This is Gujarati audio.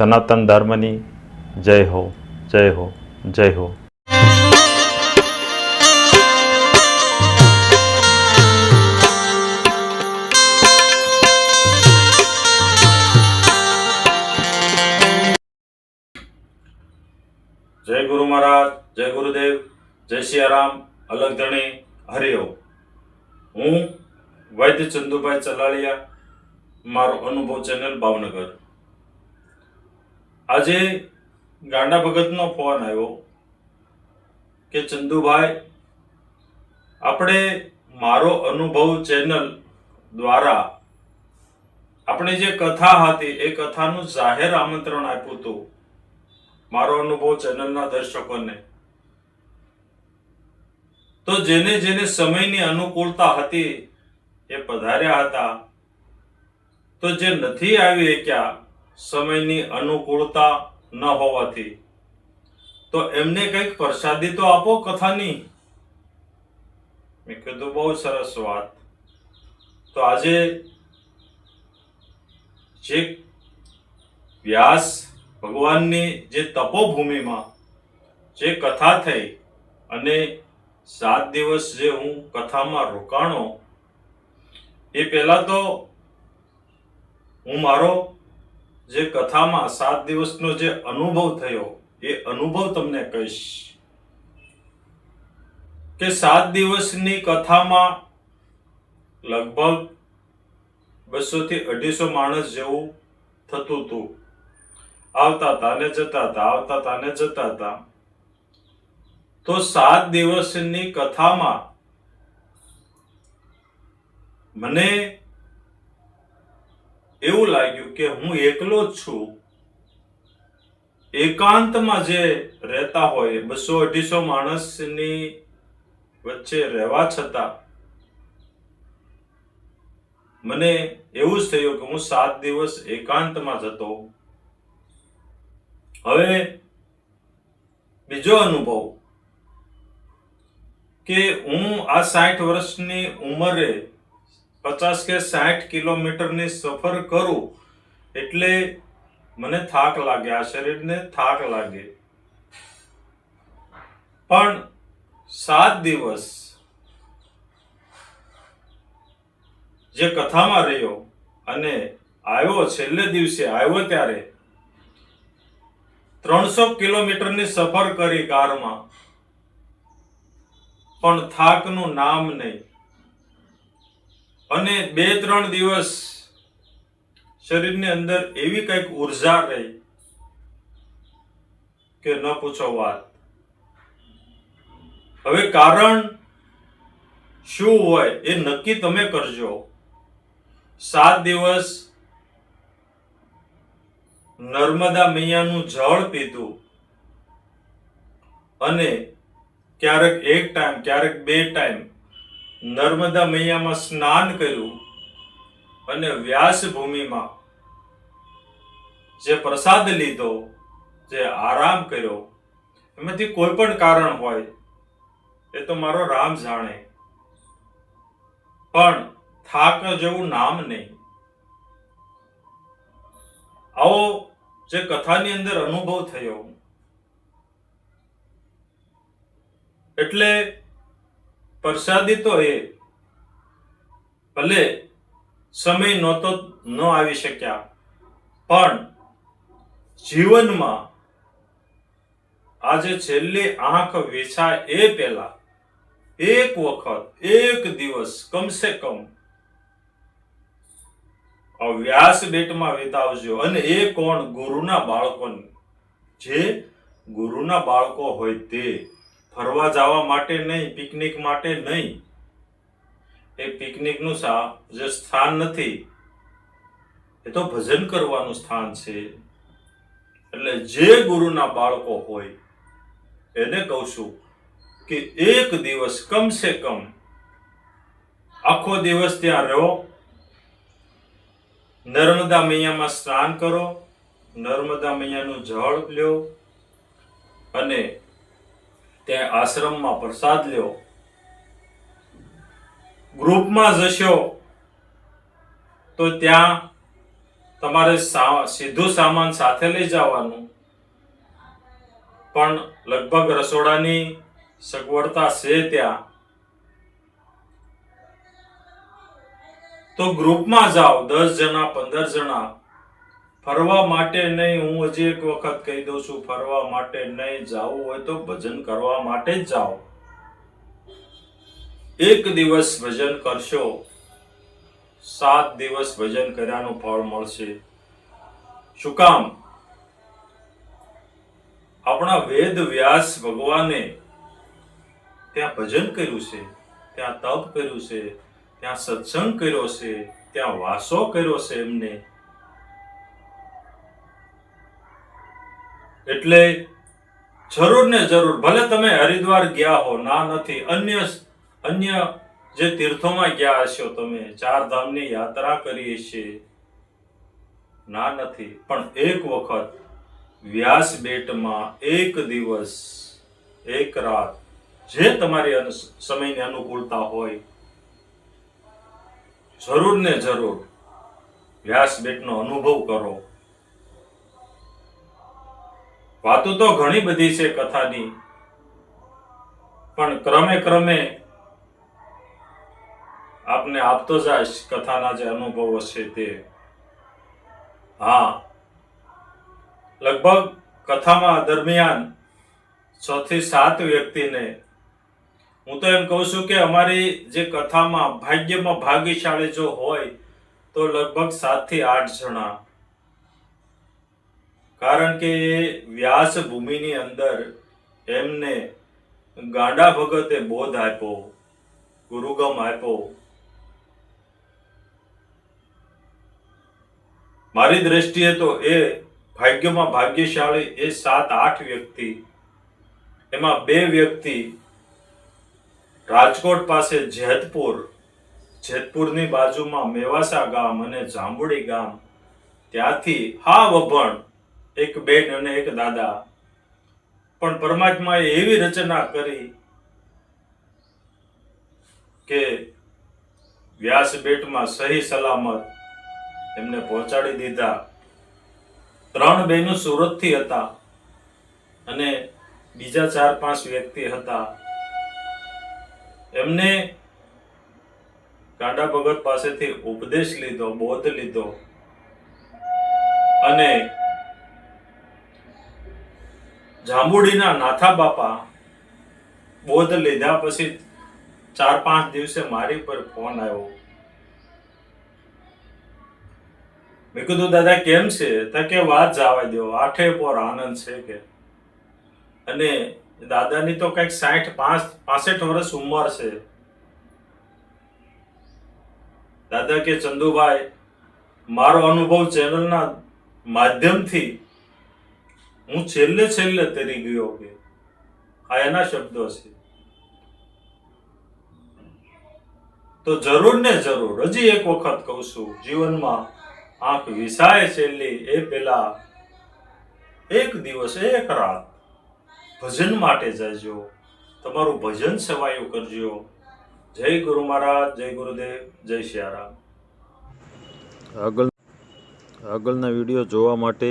સનાતન ધર્મની જય હો જય હો જય હો. જય ગુરુ મહારાજ, જય ગુરુદેવ, જય સિયારામ અલગ ધણી હરિઓ હું વૈદ્ય ચંદુભાઈ ચલાળિયા મારો અનુભવ ચેનલ ભાવનગર. આજે ગાંડા ભગતનો ફોન આવ્યો કે, ચંદુભાઈ, આપણે મારો અનુભવ ચેનલ દ્વારા આપણી જે કથા હતી, એ કથાનું જાહેર આમંત્રણ આપ્યું હતું, મારો અનુભવ ચેનલના દર્શકોને. તો જેને જેને સમયની અનુકૂળતા હતી, એ પધાર્યા હતા. તો જે નથી આવી શક્યા સમયની અનુકૂળતા ન હોવાથી. તો એમને કંઈક પ્રસાદી તો આપો કથાની. મેં કીધું, બહુ સરસ વાત. તો આજે જે વ્યાસ ભગવાનની જે તપોભૂમિમાં જે કથા થઈ અને સાત દિવસ જે હું કથામાં રોકાણો, એ પહેલા તો હું મારો જે કથામાં સાત દિવસનો જે અનુભવ થયો, એ અનુભવ તમને કહીશ. કે સાત દિવસની કથામાં લગભગ બસો થી અઢીસો માણસ જેવું થતું હતું. આવતા હતા ને જતા હતા, આવતા હતા ને જતા હતા. તો સાત દિવસની કથામાં મને એવું લાગ્યું કે હું એકલો જ છું. એકાંતમાં જે રહેતા હોય બસો અઢીસો માણસની વચ્ચે રહેવા છતાં મને એવું જ થયું કે હું સાત દિવસ એકાંતમાં જતો હવે બીજો અનુભવ કે હું આ સાઠ વર્ષની ઉંમરે પચાસ કે સાઠ કિલોમીટરની સફર કરું એટલે મને થાક લાગે, આ શરીરને થાક લાગે. પણ સાત દિવસ જે કથામાં રહ્યો અને આવ્યો, છેલ્લે દિવસે આવ્યો ત્યારે, ત્રણસો કિલોમીટરની સફર કરી કારમાં પણ થાકનું નામ નહીં. અને બે ત્રણ દિવસ શરીરની અંદર એવી કંઈક ઊર્જા રહી કે ન પૂછો વાત. હવે કારણ શું હોય એ નક્કી તમે કરજો. સાત દિવસ નર્મદા મૈયાનું જળ પીધું અને ક્યારેક એક ટાઈમ, ક્યારેક બે ટાઈમ નર્મદા મૈયામાં સ્નાન કર્યું અને વ્યાસ ભૂમિમાં જે પ્રસાદ લીધો, જે આરામ કર્યો, એમાંથી કોઈ પણ કારણ હોય, એ તો મારો રામ જાણે. પણ થાક જેવું નામ નહીં. આવો જે કથાની અંદર અનુભવ થયો. એટલે પ્રસાદી તો એ. ભલે સમય નહોતો, ન આવી શક્યા. પણ જીવનમાં આજે છેલ્લી આંખ વેચાય એ પહેલા એક વખત, એક દિવસ કમસે કમ વ્યાસ બેટમાં વિતાવજો. અને એ કોણ? ગુરુના બાળકોને. જે ગુરુના બાળકો હોય તે. ફરવા જવા માટે નહીં, પિકનિક માટે નહીં. એ પિકનિકનું સા, જે સ્થાન નથી, એ તો ભજન કરવાનું સ્થાન છે. એટલે જે ગુરુના બાળકો હોય, એને કહું છું કે એક દિવસ કમસે કમ આખો દિવસ ત્યાં રહો, નર્મદા મૈયામાં સ્નાન કરો, નર્મદા મૈયાનું જળ લ્યો અને ત્યાં આશ્રમમાં પ્રસાદ લ્યો. ગ્રુપમાં જશો, તો ત્યાં તમારે સીધું સામાન સાથે લઈ જવાનું. પણ લગભગ રસોડાની સગવડતા છે ત્યાં. તો ગ્રુપમાં જાઓ, દસ જણા, પંદર જણા. ફરવા માટે નહીં, હું હજી એક વખત કહી દઉં છું, ફરવા માટે નહીં જાવું હોય તો ભજન કરવા માટે જ જાઓ. એક દિવસ ભજન કરશો, સાત દિવસ ભજન કર્યાનું ફળ મળશે. શું કામ? આપણા વેદ વ્યાસ ભગવાને ત્યાં ભજન કર્યું છે, ત્યાં તપ કર્યું છે, ત્યાં સત્સંગ કર્યો છે, ત્યાં વાસો કર્યો છે એમને. એટલે જરૂર ને જરૂર, ભલે તમે હરિદ્વાર ગયા હો, ના નથી, અન્ય અન્ય જે તીર્થોમાં ગયા હશો તમે, ચાર ધામની યાત્રા કરીએ છીએ. ના નથી, પણ એક વખત વ્યાસ બેટમાં એક દિવસ, એક રાત, જે તમારી સમયની અનુકૂળતા હોય જરૂર ને જરૂર વ્યાસ બેટનો અનુભવ કરો. વાતો તો ઘણી બધી છે કથાની. પણ ક્રમે ક્રમે આપને આપતો જાય કથાના જે અનુભવો છે તે. હા. લગભગ કથામાં દરમિયાન છ થી સાત વ્યક્તિને હું તો એમ કહું છું કે અમારી જે કથામાં ભાગ્યમાં ભાગ્યશાળી જો હોય તો લગભગ સાતથી આઠ જણા કારણ કે એ વ્યાસ ભૂમિની અંદર એમને ગાંડા ભગતે બોધ આપ્યો, ગુરુગમ આપ્યો. મારી દ્રષ્ટિએ તો એ ભાગ્યમાં ભાગ્યશાળી એ સાત આઠ વ્યક્તિ, એમાં બે વ્યક્તિ રાજકોટ પાસે જેતપુર, જેતપુરની બાજુમાં મેવાસા ગામ અને જાંબુડી ગામ. ત્યાંથી હા વભણ એક બેન અને એક દાદા. પણ પરમાત્માએ એવી રચના કરી કે વ્યાસ બેટમાં સહી સલામત એમને પહોંચાડી દીધા. ત્રણ બહેનો સુરતથી હતા અને બીજા ચાર પાંચ વ્યક્તિ હતા. એમને ગાંડા ભગત પાસેથી ઉપદેશ લીધો, બોધ લીધો અને જાંબુડીના નાથા બાપા બોધ લીધા પછી ચાર પાંચ દિવસે મારી પર ફોન આવ્યો. મેં કીધું, દાદા, કેમ છે? તો વાત જવા દો આઠે પોર આનંદ છે કે. અને દાદાની તો કંઈક સાઠ પાંચ, પાસઠ વર્ષ ઉંમર છે. દાદા કે, ચંદુભાઈ, મારો અનુભવ ચેનલના માધ્યમથી હું છેલ્લે છેલ્લે તરી ગયો કે આ એના શબ્દો છે. તો જરૂર ને જરૂર હજી એક વખત કહું છું, જીવનમાં આંખ વિસાય છેલ્લી એ પેલા એક દિવસ, એક રાત ભજન માટે જજો. તમારું ભજન સેવાયું કરજો. જય ગુરુ મહારાજ, જય ગુરુદેવ, જય સિયારામ આગળ આગળના વીડિયો જોવા માટે